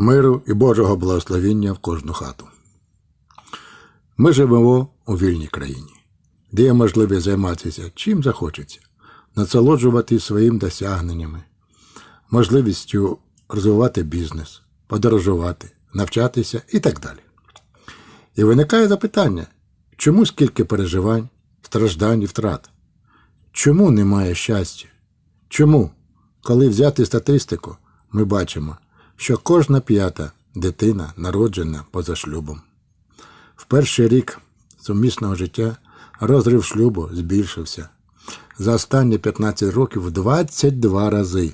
миру і Божого благословіння в кожну хату. Ми живемо у вільній країні, де є можливість займатися чим захочеться, насолоджувати своїм досягненнями, можливістю розвивати бізнес, подорожувати, навчатися і так далі. І виникає запитання, чому скільки переживань, страждань і втрат? Чому немає щастя? Чому, коли взяти статистику, ми бачимо, що кожна п'ята дитина народжена поза шлюбом. В перший рік сумісного життя розрив шлюбу збільшився. За останні 15 років в 22 рази.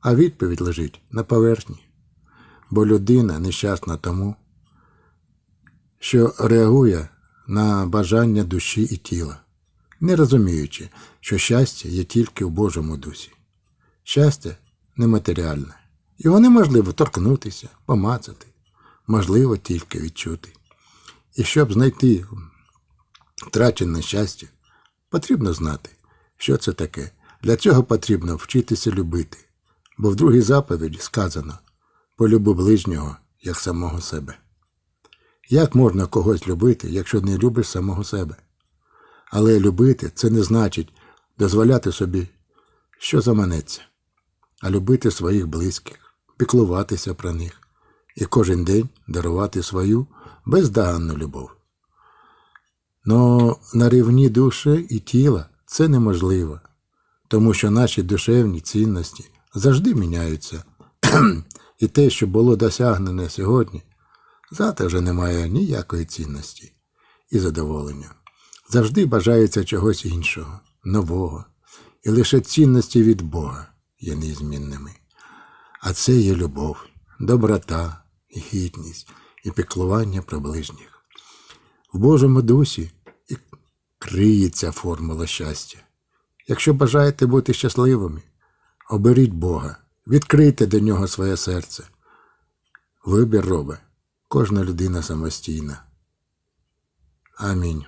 А відповідь лежить на поверхні. Бо людина нещасна тому, що реагує на бажання душі і тіла, не розуміючи, що щастя є тільки в Божому дусі. Щастя нематеріальне. Його неможливо торкнутися, помацати, можливо тільки відчути. І щоб знайти втрачене щастя, потрібно знати, що це таке. Для цього потрібно вчитися любити, бо в другій заповіді сказано полюби ближнього як самого себе. Як можна когось любити, якщо не любиш самого себе? Але любити це не значить дозволяти собі, що заманеться, а любити своїх близьких, піклуватися про них і кожен день дарувати свою бездоганну любов. Но на рівні душі і тіла це неможливо, тому що наші душевні цінності завжди міняються, і те, що було досягнене сьогодні, завтра вже не має ніякої цінності і задоволення. Завжди бажається чогось іншого, нового, і лише цінності від Бога є незмінними. А це є любов, доброта, гідність і піклування про ближніх. В Божому дусі і криється формула щастя. Якщо бажаєте бути щасливими, оберіть Бога, відкрийте до нього своє серце. Вибір робить кожна людина самостійна. Амінь.